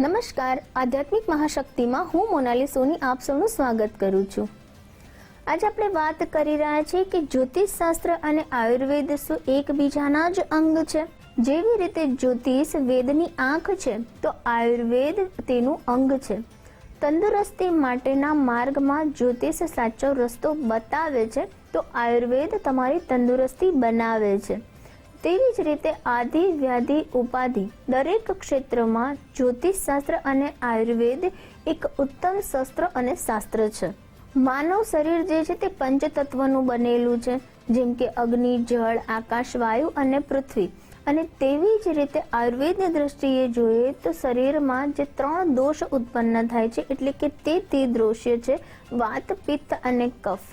નમસ્કાર. આધ્યાત્મિક મહાશક્તિમાં હું મોનાલી સોની આપ સૌનું સ્વાગત કરું છું. આજે આપણે વાત કરી રહ્યા છીએ કે જ્યોતિષ શાસ્ત્ર અને આયુર્વેદ શું એકબીજાના જ અંગ છે? જેવી રીતે જ્યોતિષ વેદની આંખ છે, તો આયુર્વેદ તેનું અંગ છે. તંદુરસ્તી માટેના માર્ગમાં જ્યોતિષ સાચો રસ્તો બતાવે છે, તો આયુર્વેદ તમારી તંદુરસ્તી બનાવે છે. તેવી જ રીતે આદિ, વ્યાધિ, ઉપાધિ દરેક ક્ષેત્રમાં જ્યોતિષ શાસ્ત્ર અને આયુર્વેદ એક ઉત્તમ શસ્ત્ર અને શાસ્ત્ર છે. માનવ શરીર જે છે તે પંચતત્વનું બનેલું છે, જેમ કે અગ્નિ, જળ, આકાશ, વાયુ અને પૃથ્વી. અને તેવી જ રીતે આયુર્વેદની દ્રષ્ટિએ જોઈએ તો શરીરમાં જે ત્રણ દોષ ઉત્પન્ન થાય છે, એટલે કે તે તે દ્રોષ્ય છે, વાત, પિત્ત અને કફ.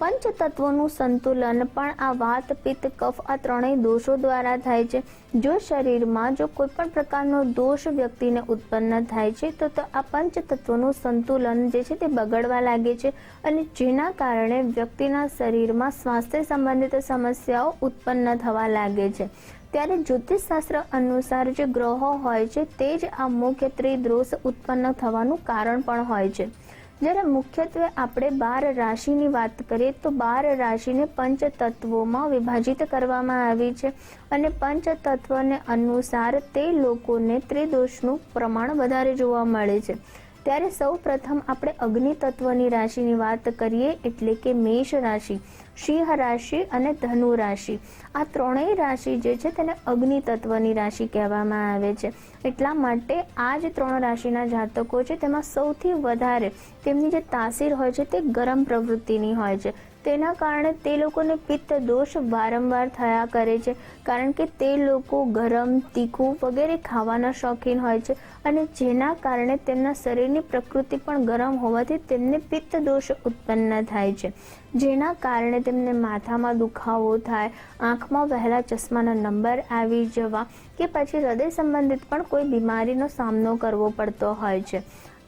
પંચતત્વોનું સંતુલન, પણ આ વાત પિત્ત, કફ, આ ત્રણેય દોષો દ્વારા થાય છે. જો શરીરમાં જો કોઈ પણ પ્રકારનો દોષ વ્યક્તિને ઉત્પન્ન થાય છે, તો તો આ પંચતત્વોનું સંતુલન જે છે તે બગડવા લાગે છે અને જેના કારણે વ્યક્તિના શરીરમાં સ્વાસ્થ્ય સંબંધિત સમસ્યાઓ ઉત્પન્ન થવા લાગે છે. ત્યારે જ્યોતિષશાસ્ત્ર અનુસાર જે ગ્રહો હોય છે, તે જ આ મુખ્ય ત્રિદોષ ઉત્પન્ન થવાનું કારણ પણ હોય છે. જ્યારે મુખ્યત્વે આપણે બાર રાશિની વાત કરીએ તો બાર રાશિને પંચ તત્વોમાં વિભાજિત કરવામાં આવી છે અને પંચ તત્વને અનુસાર તે લોકોને ત્રિદોષનું પ્રમાણ વધારે જોવા મળે છે. ત્યારે સૌ પ્રથમ આપણે અગ્નિ તત્વની રાશિની વાત કરીએ, એટલે કે મેષ રાશિ, સિંહ રાશિ અને ધનુ રાશિ. આ ત્રણેય રાશિ જે છે તેને અગ્નિ તત્વની રાશિ કહેવામાં આવે છે. એટલા માટે આ જ ત્રણ રાશિના જાતકો છે તેમાં સૌથી વધારે તેમની જે તાસીર હોય છે તે ગરમ પ્રવૃત્તિની હોય છે. તેના કારણે તે લોકોને પિત્ત દોષ વારંવાર થયા કરે છે. કારણ કે તે લોકો ગરમ, તીખું વગેરે ખાવાના શોખીન હોય છે અને જેના કારણે તેમના શરીરની પ્રકૃતિ પણ ગરમ હોવાથી તેમને પિત્ત દોષ ઉત્પન્ન થાય છે. જેના કારણે તેમને માથામાં દુખાવો થાય, આંખમાં વહેલા ચશ્માના નંબર આવી જવા કે પછી હૃદય સંબંધિત પણ કોઈ બીમારીનો સામનો કરવો પડતો હોય છે.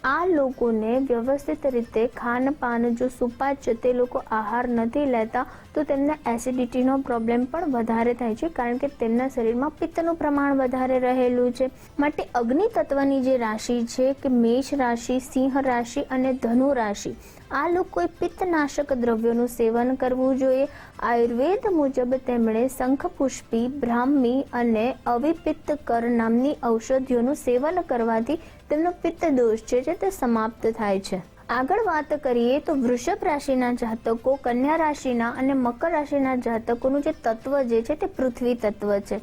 આ લોકોને વ્યવસ્થિત રીતે ખાનપાન જો સુપાચ્ય તે લોકો આહાર નથી લેતા, તો તેમને એસિડિટીનો પ્રોબ્લેમ પણ વધારે થાય છે, કારણ કે તેમના શરીરમાં પિત્તનું પ્રમાણ વધારે રહેલું છે. માટે અગ્નિ તત્વની જે રાશિ છે, કે મેષ રાશિ, સિંહ રાશિ અને ધનુ રાશિ આ લોકોએ પિત્તનાશક દ્રવ્યોનું સેવન કરવું જોઈએ. આયુર્વેદ મુજબ તેમણે શંખપુષ્પી, બ્રાહ્મી અને અવિપિત્ત કર નામની ઔષધિઓનું સેવન કરવાથી તેમનો પિત્ત દોષ છે જે તે સમાપ્ત થાય છે. આગળ વાત કરીએ તો વૃષભ રાશિના જાતકો, કન્યા રાશિના અને મકર રાશિના જાતકોનું જે તત્વ જે છે તે પૃથ્વી તત્વ છે.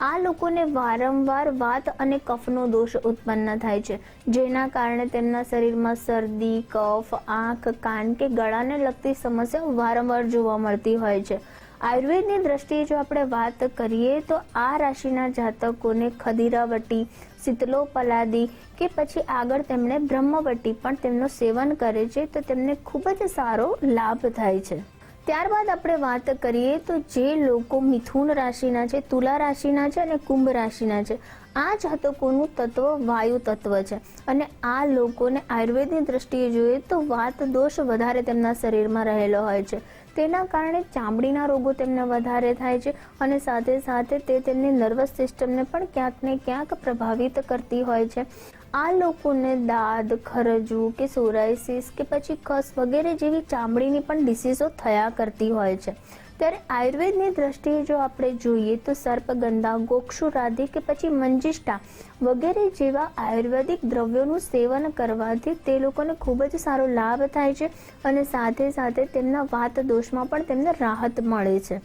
આ લોકોને વારંવાર વાત અને કફનો દોષ ઉત્પન્ન થાય છે, જેના કારણે તેમના શરીરમાં શરદી, કફ, આંખ, કાન કે ગળાને લગતી સમસ્યાઓ વારંવાર જોવા મળતી હોય છે. આયુર્વેદની દ્રષ્ટિએ જો આપણે વાત કરીએ તો આ રાશિના જાતકોને ખદીરાવટી, શીતલોપલાદી કે પછી આગળ તેમણે બ્રહ્મવટી પણ તેમનું સેવન કરે છે, તો તેમને ખૂબ જ સારો લાભ થાય છે. ત્યારબાદ આપણે વાત કરીએ તો જે લોકો મિથુન રાશિના છે, તુલા રાશિના છે અને કુંભ રાશિના છે, આ જાતકોનું તત્વ વાયુ તત્વ છે. અને આ લોકોને આયુર્વેદની દ્રષ્ટિએ જોઈએ તો વાત દોષ વધારે તેમના શરીરમાં રહેલો હોય છે. તેના કારણે ચામડીના રોગો તેમને વધારે થાય છે અને સાથે સાથે તે તેમની નર્વસ સિસ્ટમને પણ ક્યાંક ને ક્યાંક પ્રભાવિત કરતી હોય છે. આ લોકોને દાદ ખરજવું કે સોરાયસિસ કે પછી કસ વગેરે જેવી ચામડીની પણ ડિસીઝો થયા કરતી હોય છે. ત્યારે આયુર્વેદની દ્રષ્ટિએ જો આપણે જોઈએ તો સર્પગંધા ગોક્ષુરાધિ કે પછી મંજિષ્ઠા વગેરે જેવા આયુર્વેદિક દ્રવ્યોનું સેવન કરવાથી તે લોકોને ખૂબ જ સારો લાભ થાય છે અને સાથે સાથે તેમના વાત દોષમાં પણ તેમને રાહત મળે છે.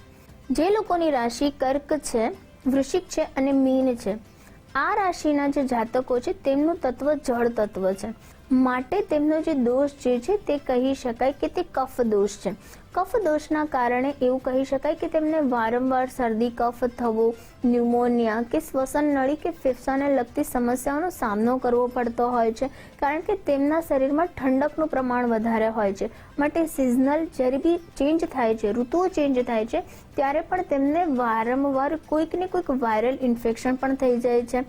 જે લોકોની રાશિ કર્ક છે, વૃશ્ચિક છે અને મીન છે આ રાશિના જે જાતકો છે તેમનું તત્વ જળ તત્વ છે. માટે તેમનો જે દોષ જે છે તે કહી શકાય કે તે કફ દોષ છે. કફ દોષના કારણે એવું કહી શકાય કે તેમને વારંવાર શરદી, કફ, થવો, ન્યુમોનિયા કે શ્વસન નળી કે ફેફસાને લગતી સમસ્યાઓનો સામનો કરવો પડતો હોય છે, કારણ કે તેમના શરીરમાં ઠંડકનું પ્રમાણ વધારે હોય છે. માટે સિઝનલ જ્યારે બી ચેન્જ થાય છે, ઋતુઓ ચેન્જ થાય છે, ત્યારે પણ તેમને વારંવાર કોઈક ને કોઈક વાયરલ ઇન્ફેક્શન પણ થઈ જાય છે.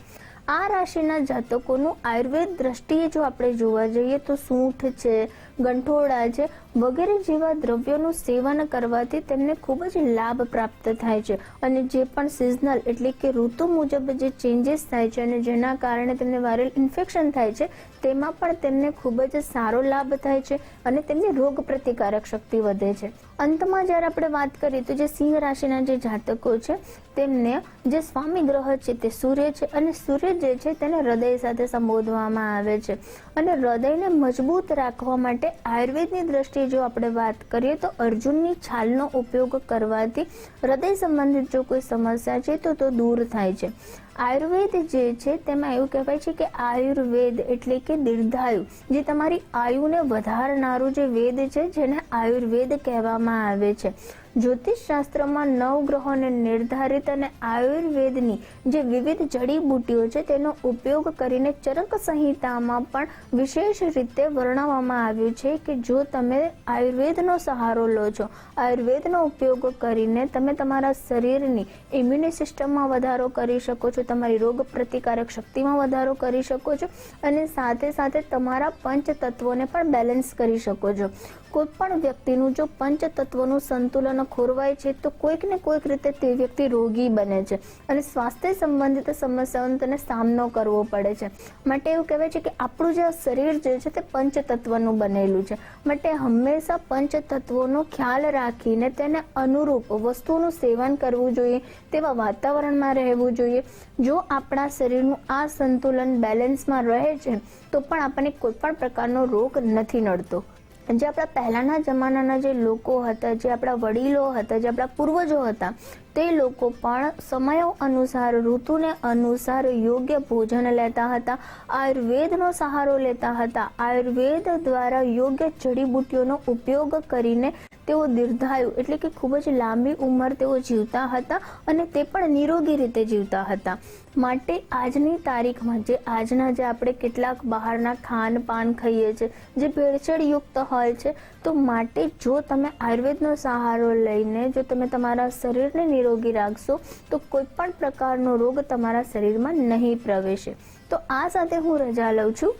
આ રાશિના જાતકોનું આયુર્વેદ દ્રષ્ટિએ જો આપણે જોવા જઈએ તો સૂંઠ છે ગંઠોડા છે વગેરે જેવા દ્રવ્યોનું સેવન કરવાથી તેમને ખૂબ જ લાભ પ્રાપ્ત થાય છે. અને જે પણ સિઝનલ એટલે કે ઋતુ મુજબ જે ચેન્જીસ થાય છે અને જેના કારણે તેમને વાયરલ ઇન્ફેક્શન થાય છે, તેમાં પણ તેમને ખૂબ જ સારો લાભ થાય છે અને તેમની રોગ પ્રતિકારક શક્તિ વધે છે. અંતમાં જ્યારે આપણે વાત કરીએ તો જે સિંહ રાશિના જે જાતકો છે, તેમને જે સ્વામી ગ્રહ છે તે સૂર્ય છે અને સૂર્ય જે છે તેને હૃદય સાથે સંબોધવામાં આવે છે. અને હૃદયને મજબૂત રાખવા માટે આયુર્વેદની દ્રષ્ટિએ જો આપણે વાત કરીએ તો અર્જુનની છાલનો ઉપયોગ કરવાથી હૃદય સંબંધિત જો કોઈ સમસ્યા છે તો તો દૂર થાય છે. આયુર્વેદ જે છે તેમાં એવું કહેવાય છે કે આયુર્વેદ એટલે કે દીર્ઘાયુ, જે તમારી આયુને વધારનારું જે વેદ છે જેને આયુર્વેદ કહેવામાં આવે છે. જ્યોતિષ શાસ્ત્રમાં નવ ગ્રહોને નિર્ધારિત અને આયુર્વેદની જે વિવિધ જડીબુટીઓ છે, તેનો ઉપયોગ કરીને ચરક સંહિતામાં પણ વિશેષ રીતે વર્ણવવામાં આવ્યું છે કે જો તમે આયુર્વેદનો સહારો લો છો, આયુર્વેદનો ઉપયોગ કરીને તમે તમારા શરીરની ઇમ્યુની સિસ્ટમમાં વધારો કરી શકો છો, તમારી રોગ પ્રતિકારક શક્તિમાં વધારો કરી શકો છો અને સાથે સાથે તમારા પંચ તત્વોને પણ બેલેન્સ કરી શકો છો. કોઈ પણ વ્યક્તિનું જો પંચ તત્વોનું સંતુલન ખોરવાય છે, તો કોઈક ને કોઈક રીતે તે વ્યક્તિ રોગી બને છે અને સ્વાસ્થ્ય સંબંધિત સમસ્યાઓનો તેને સામનો કરવો પડે છે. માટે એવું કહેવાય છે કે આપણું જે શરીર જે છે તે પંચ તત્વનું બનેલું છે. માટે હંમેશા પંચ તત્વોનો ખ્યાલ રાખીને તેને અનુરૂપ વસ્તુઓનું સેવન કરવું જોઈએ, તેવા વાતાવરણમાં રહેવું જોઈએ. જો આપણા શરીરનું આ સંતુલન બેલેન્સમાં રહે છે, તો પણ આપણને કોઈ પણ પ્રકારનો રોગ નથી નડતો. જે આપણા પહેલાંના જમાનાના જે લોકો હતા, જે આપણા વડીલો હતા, જે આપણા પૂર્વજો હતા, તે લોકો પણ સમયો અનુસાર, ઋતુને અનુસાર યોગ્ય ભોજન લેતા હતા, આયુર્વેદનો સહારો લેતા હતા, આયુર્વેદ દ્વારા યોગ્ય જડીબુટીઓનો ઉપયોગ કરીને તેઓ દીર્ઘાયુ એટલે કે ખૂબ જ લાંબી ઉંમર તેઓ જીવતા હતા અને તે પણ નિરોગી રીતે જીવતા હતા. માટે આજની તારીખમાં જે આજના જે આપણે કેટલાક બહારના ખાન પાન ખાઈએ છીએ જે ભેળસેળયુક્ત હોય છે, તો માટે જો તમે આયુર્વેદનો સહારો લઈને જો તમે તમારા શરીરને નિરોગી રાખશો, તો કોઈ પણ પ્રકારનો રોગ તમારા શરીરમાં નહીં પ્રવેશે. તો આ સાથે હું રજા લઉં છું.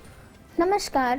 નમસ્કાર.